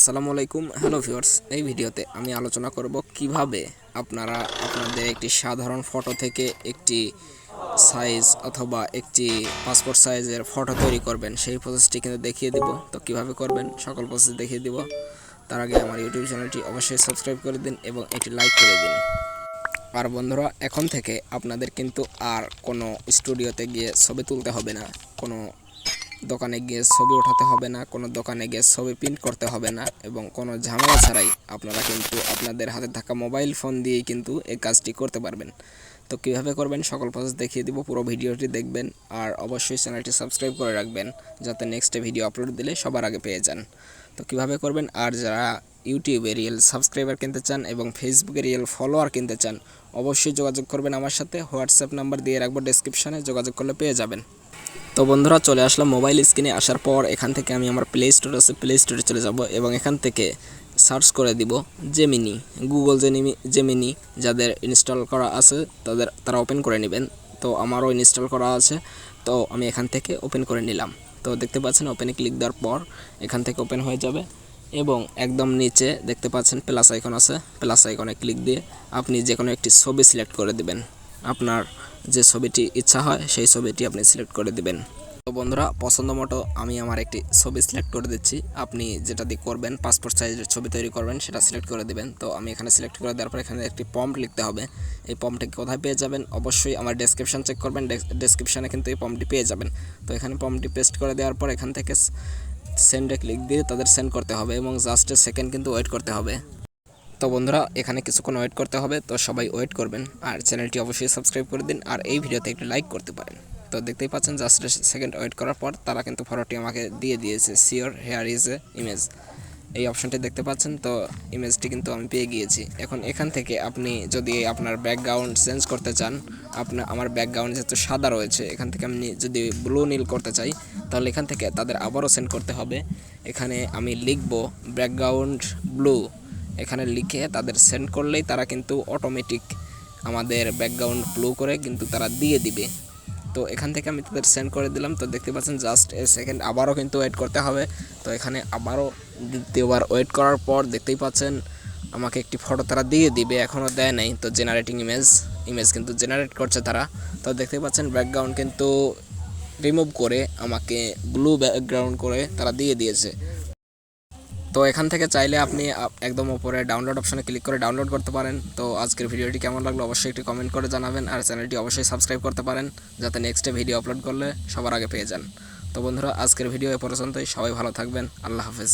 আসসালামু আলাইকুম। Hello viewers এই ভিডিওতে আমি আলোচনা করব কীভাবে আপনারা আপনাদের একটি সাধারণ ফটো থেকে একটি সাইজ অথবা একটি পাসপোর্ট সাইজের ফটো তৈরি করবেন। সেই প্রসেসটি কিন্তু দেখিয়ে দিব। তো কীভাবে করবেন সকল প্রসেস দেখিয়ে দিব। তার আগে আমার ইউটিউব চ্যানেলটি অবশ্যই সাবস্ক্রাইব করে দিন এবং একটি লাইক করে দিন। আর বন্ধুরা, এখন থেকে আপনাদের কিন্তু আর কোনো স্টুডিওতে গিয়ে ছবি তুলতে হবে না। কোনো দোকানে গিয়ে ছবি ওঠাতে হবে না, কোনো দোকানে গিয়ে ছবি প্রিন্ট করতে হবে না এবং কোনো ঝামেলা ছাড়াই আপনারা কিন্তু আপনাদের হাতে থাকা মোবাইল ফোন দিয়েই কিন্তু এই কাজটি করতে পারবেন। তো কীভাবে করবেন সকল প্রসেস দেখিয়ে দিব, পুরো ভিডিওটি দেখবেন আর অবশ্যই চ্যানেলটি সাবস্ক্রাইব করে রাখবেন যাতে নেক্সটে ভিডিও আপলোড দিলে সবার আগে পেয়ে যান। তো কীভাবে করবেন আর যারা ইউটিউবে রিয়েল সাবস্ক্রাইবার কিনতে চান এবং ফেসবুকে রিয়েল ফলোয়ার কিনতে চান, অবশ্যই যোগাযোগ করবেন আমার সাথে। হোয়াটসঅ্যাপ নাম্বার দিয়ে রাখব ডেসক্রিপশানে যোগাযোগ করলে পেয়ে যাবেন। তো বন্ধুরা চলে আসলাম মোবাইল স্ক্রিনে আসার পর এখান থেকে আমি আমার প্লে স্টোর আছে প্লে স্টোরে চলে যাব এবং এখান থেকে সার্চ করে দিব জেমিনি গুগল জেমিনি জেমিনি যাদের ইনস্টল করা আছে, তাদের, তারা ওপেন করে নেবেন। তো আমারও ইনস্টল করা আছে, তো আমি এখান থেকে ওপেন করে নিলাম। তো দেখতে পাচ্ছেন ওপেনে ক্লিক দেওয়ার পর এখান থেকে ওপেন হয়ে যাবে এবং একদম নিচে দেখতে পাচ্ছেন প্লাস আইকন আছে। প্লাস আইকনে ক্লিক দিয়ে আপনি যে কোনো একটি ছবি সিলেক্ট করে দিবেন। আপনার যে ছবিটি ইচ্ছা হয়, সেই ছবিটি আপনি সিলেক্ট করে দিবেন। তো বন্ধুরা, পছন্দ মতো আমি আমার একটি ছবি সিলেক্ট করে দিচ্ছি। আপনি যেটা দিয়ে করবেন পাসপোর্ট সাইজের ছবি তৈরি করবেন, সেটা সিলেক্ট করে দিবেন। তো আমি এখানে সিলেক্ট করে দেওয়ার পর এখানে একটি পম্প লিখতে হবে। এই পম্পটি কোথায় পেয়ে যাবেন? অবশ্যই আমার ডেসক্রিপশন চেক করবেন। ডেসক্রিপশনে কিন্তু এই পম্পটি পেয়ে যাবেন। তো এখানে পম্পটি পেস্ট করে দেওয়ার পর এখান থেকে সেন্ডে ক্লিক দিয়ে তাদের সেন্ড করতে হবে এবং জাস্ট সেকেন্ড কিন্তু ওয়েট করতে হবে। তো বন্ধুরা, এখানে কিছুক্ষণ ওয়েট করতে হবে, তো সবাই ওয়েট করবেন। আর চ্যানেলটি অবশ্যই সাবস্ক্রাইব করে দিন, আর এই ভিডিওতে একটি লাইক করতে পারেন। তো দেখতেই পাচ্ছেন জাস্ট সেকেন্ড ওয়েট করার পর তারা কিন্তু ফটোটি আমাকে দিয়ে দিয়েছে sure here is a image এই অপশনটি দেখতে পাচ্ছেন, তো ইমেজটি কিন্তু আমি পেয়ে গিয়েছি। এখন এখান থেকে আপনি যদি আপনার ব্যাকগ্রাউন্ড চেঞ্জ করতে চান আপনার আমার ব্যাকগ্রাউন্ড যেহেতু সাদা রয়েছে, এখান থেকে আমি যদি ব্লু নীল করতে চাই, তাহলে এখান থেকে তাদের আবারও সেন্ড করতে হবে। এখানে আমি লিখব ব্যাকগ্রাউন্ড ব্লু এখানে লিখে তাদের সেন্ড করলেই তারা কিন্তু অটোমেটিক আমাদের ব্যাকগ্রাউন্ড ব্লু করে কিন্তু তারা দিয়ে দিবে। তো এখান থেকে আমি তাদের সেন্ড করে দিলাম। তো দেখতে পাচ্ছেন জাস্ট এ সেকেন্ড আবারও কিন্তু ওয়েট করতে হবে। তো এখানে আবারও দ্বিতীয়বার ওয়েট করার পর দেখতেই পাচ্ছেন আমাকে একটি ফটো তারা দিয়ে দিবে এখনও দেয় নাই। তো জেনারেটিং ইমেজ ইমেজ কিন্তু জেনারেট করছে তারা। তো দেখতেই পাচ্ছেন ব্যাকগ্রাউন্ড কিন্তু রিমুভ করে আমাকে ব্লু ব্যাকগ্রাউন্ড করে তারা দিয়ে দিয়েছে। তো এখান থেকে চাইলে আপনি একদম ওপরে ডাউনলোড অপশনে ক্লিক করে ডাউনলোড করতে পারেন। তো আজকের ভিডিওটি কেমন লাগল অবশ্যই একটি কমেন্ট করে জানাবেন আর চ্যানেলটি অবশ্যই সাবস্ক্রাইব করতে পারেন যাতে নেক্সটে ভিডিও আপলোড করলে সবার আগে পেয়ে যান। তো বন্ধুরা, আজকের ভিডিও এ পর্যন্তই। সবাই ভালো থাকবেন। আল্লাহ হাফেজ।